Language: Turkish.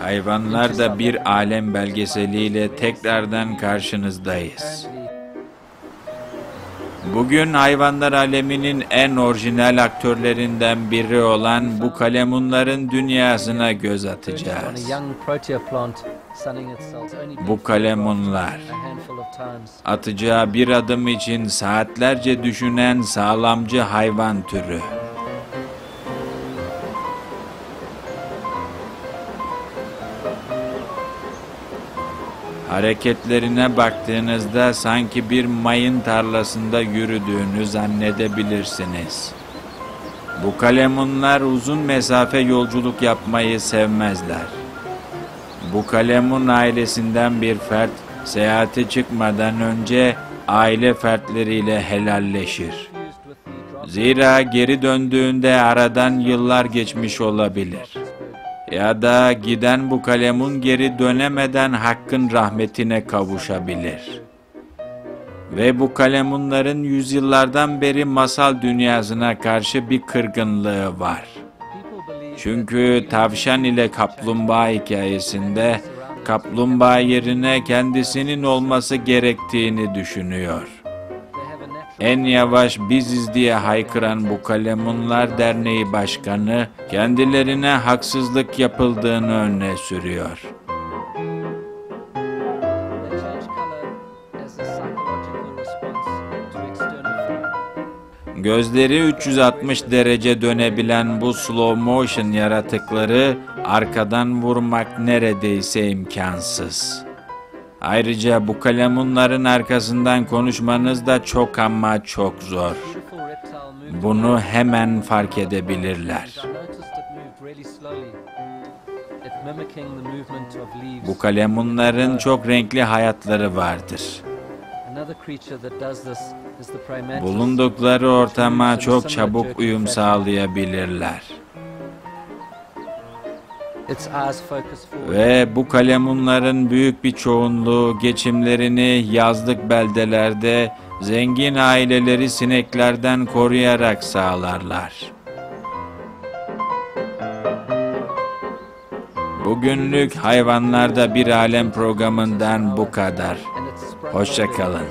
Hayvanlar da bir alem belgeseliyle tekrardan karşınızdayız. Bugün hayvanlar aleminin en orijinal aktörlerinden biri olan bu kalemunların dünyasına göz atacağız. Bu kalemunlar atacağı bir adım için saatlerce düşünen sağlamcı hayvan türü. Hareketlerine baktığınızda sanki bir mayın tarlasında yürüdüğünü zannedebilirsiniz. Bu kalemunlar uzun mesafe yolculuk yapmayı sevmezler. Bu kalemun ailesinden bir fert seyahate çıkmadan önce aile fertleriyle helalleşir. Zira geri döndüğünde aradan yıllar geçmiş olabilir. Ya da giden bu kalemun geri dönemeden hakkın rahmetine kavuşabilir. Ve bu kalemunların yüzyıllardan beri masal dünyasına karşı bir kırgınlığı var. Çünkü tavşan ile kaplumbağa hikayesinde kaplumbağa yerine kendisinin olması gerektiğini düşünüyor. En yavaş biziz diye haykıran bu Kalemunlar Derneği Başkanı kendilerine haksızlık yapıldığını öne sürüyor. Gözleri 360 derece dönebilen bu slow motion yaratıkları arkadan vurmak neredeyse imkansız. Ayrıca bu kalemunların arkasından konuşmanız da çok ama çok zor. Bunu hemen fark edebilirler. Bu kalemunların çok renkli hayatları vardır. Bulundukları ortama çok çabuk uyum sağlayabilirler. Ve bu kalemunların büyük bir çoğunluğu geçimlerini yazlık beldelerde zengin aileleri sineklerden koruyarak sağlarlar. Bugünlük hayvanlarda bir alem programından bu kadar. Hoşçakalın.